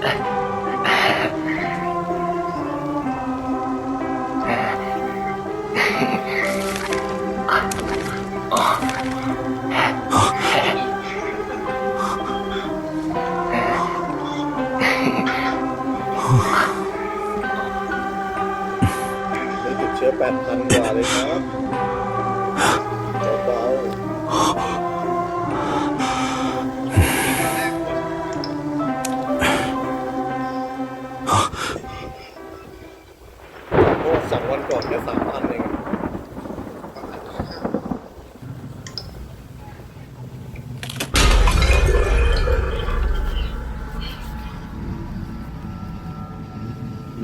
เชื้อแปดพันกว่าเลยครับ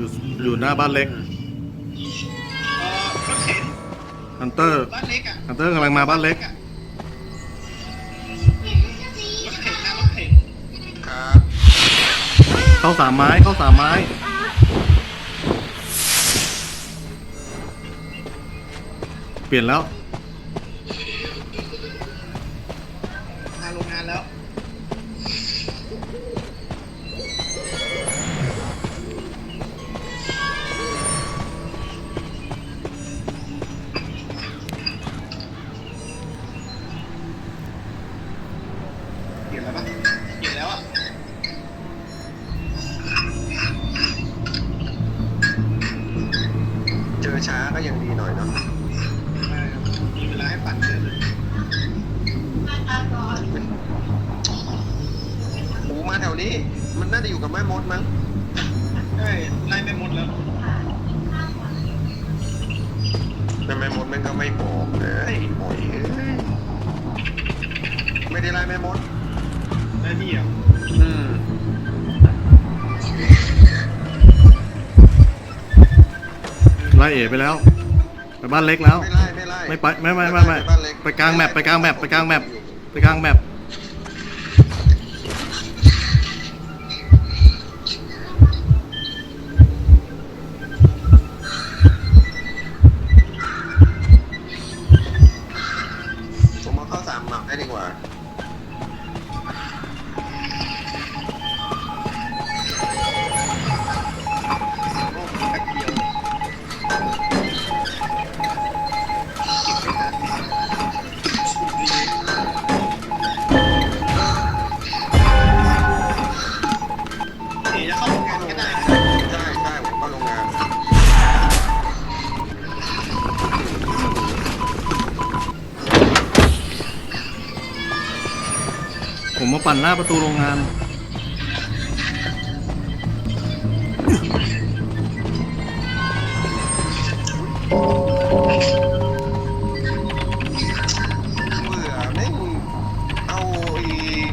อยู่อยู่หน้าบ้านเล็กเออรถเข็นฮันเตอร์บ้านเล็กอะฮันเตอร์กำลังมาบ้านเล็ก รถเข็นนะรถเข็นครับเข้าสามไม้เข้าสามไม้ เปลี่ยนแล้วงานโรงงานแล้ว เปลี่ยนแล้วปะเปลี่ยนแล้วอะเจอช้าก็ยังดีหน่อยเนาะไม่ครับมีเวลาให้ปั่นเยอะเลยหมูมาแถวนี้ มันน่าจะอยู่กับแม่มดมั้งใช่ไล่ไม่หมดแล้วแต่แม่มดมันก็ไม่บอกเอ้ยโอ้ยเอ้ยไม่ได้ไล่แม่มด ไล่พี่อะอืมไล่เอไปแล้ว ไปบ้านเล็กแล้ว ไม่ไล่ไม่ไล่ไม่ไปไม่ไม่ไม่ไม่บ้านเล็กไปกลางแมปไปกลางแมปไปกลางแมปไปกลางแมปผมเอาเข้าสามหมักให้ดีกว่า ผมมาปั่นหน้าประตูโรงงาน เบื่อแม่งเอาไอ้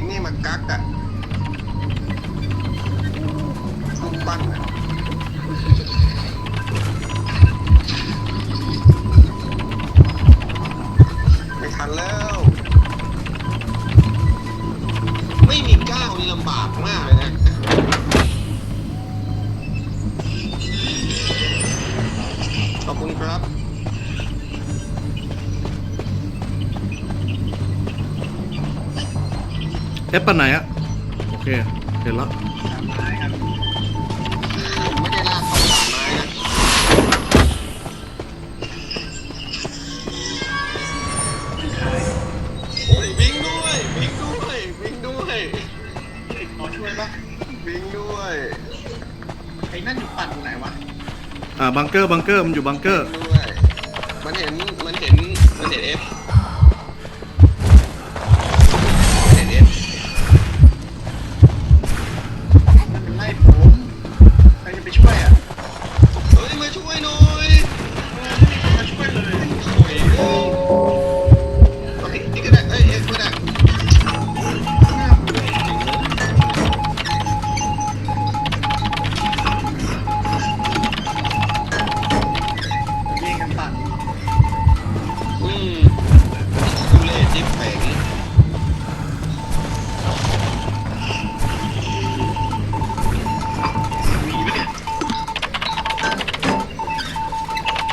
นี่มากักอะลูกปั้นอะไม่ทันแล้วำบากมากเลยนะขอบคุณครับเอฟปันไหนอะโอเค เห็นแล้ว นั่นอยู่ปั่นอยู่ไหนวะอ่าบังเกอร์บังเกอร์มันอยู่บังเกอร์วิ่งด้วย มันเห็น มันเห็น มันเห็นเอฟ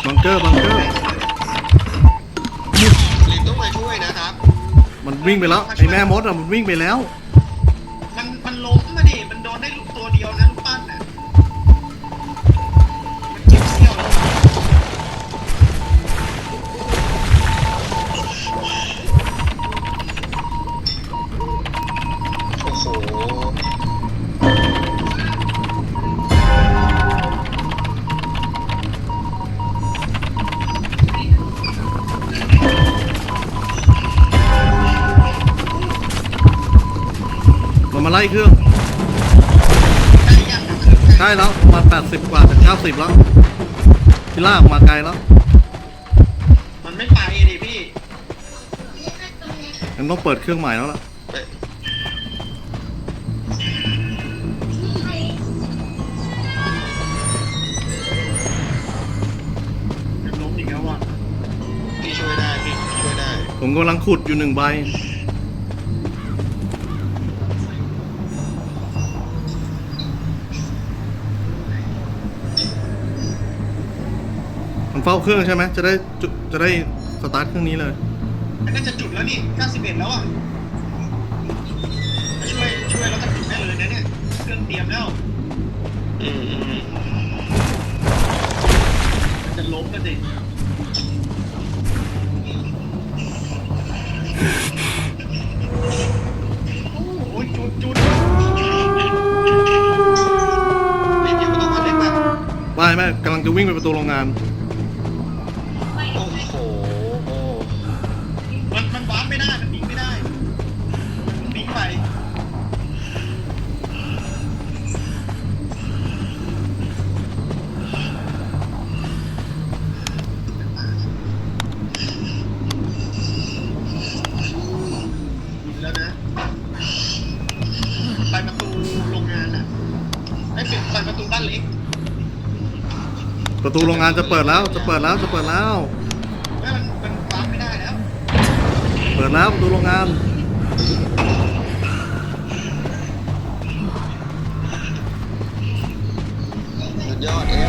บังเกอร์บังเกอร์รีบต้องมาช่วยนะครับ มันวิ่งไปแล้วไอ้แม่มดอะมันวิ่งไปแล้ว ล่เครื่องได้ยังนะคือใช่แล้วประมาณ80 กว่าจาก90 แล้วที่ลากมาไกลแล้ว มันไม่ไปดิพี่งั้นต้องเปิดเครื่องใหม่แล้วล่ะเอ้ยจะล้มอีกแล้วว่ะพี่ช่วยได้พี่ช่วยได้ ผมกำลังขุดอยู่หนึ่งใบ มันเฝ้าเครื่องใช่ไหมจะได้จุจะได้สตาร์ทเครื่องนี้เลยมันน่าจะจุดแล้วนี่91แล้วอะช่วยช่วยแล้วก็จุดได้เลยนะเนี่ยเครื่องเตรียมแล้วอืมอืมมันจะล้มกันดิโอ้ยจุดจุดพี่เดี๋ยวมันต้องมาเล่นมาไม่ไม่กำลังจะวิ่งไปประตูโรงงาน ไอ้ปิดไปประตูบ้านเล็กประตูโรงงานจะเปิดแล้ว จะเปิดแล้ว จะเปิดแล้ว ไม่มันมันวาร์ปไม่ได้แล้วเปิดแล้วประตูโรงงาน สุดยอดเอฟ